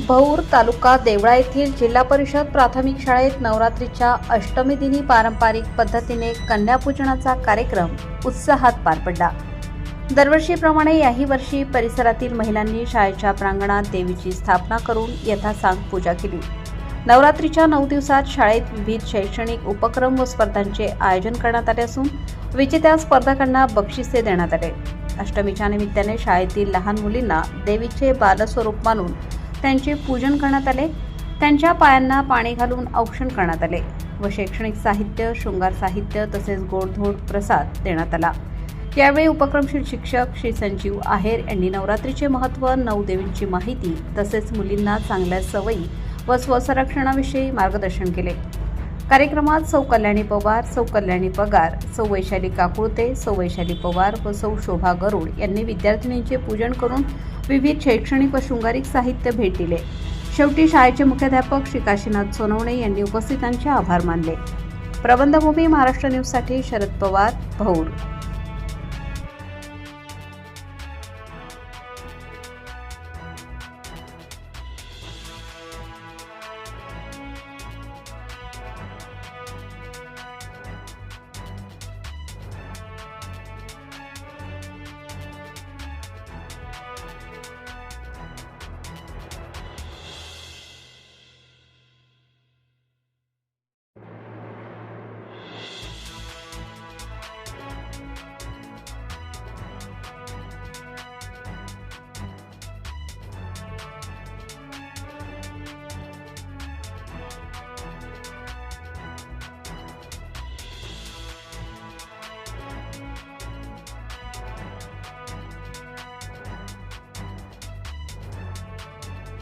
भौर तालुका देवळा येथील जिल्हा परिषद प्राथमिक शाळेत नवरात्रीच्या अष्टमी दिनी पारंपरिक पद्धतीने कन्यापूजनाचा कार्यक्रम उत्साहात पार पडला. दरवर्षीप्रमाणे याही वर्षी परिसरातील महिलांनी शाळेच्या प्रांगणात देवीची स्थापना करून यथासांग पूजा केली. नवरात्रीच्या नऊ दिवसात शाळेत विविध शैक्षणिक उपक्रम व स्पर्धांचे आयोजन करण्यात आले असून विजेत्या स्पर्धकांना बक्षिसे देण्यात आले. अष्टमीच्या निमित्ताने शाळेतील लहान मुलींना देवीचे बालस्वरूप मानून त्यांचे पूजन करण्यात आले. त्यांच्या पायांना पाणी घालून औक्षण करण्यात आले व शैक्षणिक साहित्य शृंगार साहित्य तसेच गोडधोड प्रसाद देण्यात आला. यावेळी उपक्रमशील शिक्षक श्री संजीव आहेर यांनी नवरात्रीचे महत्त्व नऊ देवींची माहिती तसेच मुलींना चांगल्या सवयी व स्वसंरक्षणाविषयी मार्गदर्शन केले. कार्यक्रमात सौ कल्याणी पवार सौ कल्याणी पगार सौ वैशाली काकुळते सौ वैशाली पवार व सौ शोभा गरुड यांनी विद्यार्थिनींचे पूजन करून विविध शैक्षणिक व शृंगारिक साहित्य भेट दिले शेवटी शाळेचे मुख्याध्यापक श्री काशीनाथ सोनवणे यांनी उपस्थितांचे आभार मानले. प्रबंधभूमी महाराष्ट्र न्यूजसाठी शरद पवार भौर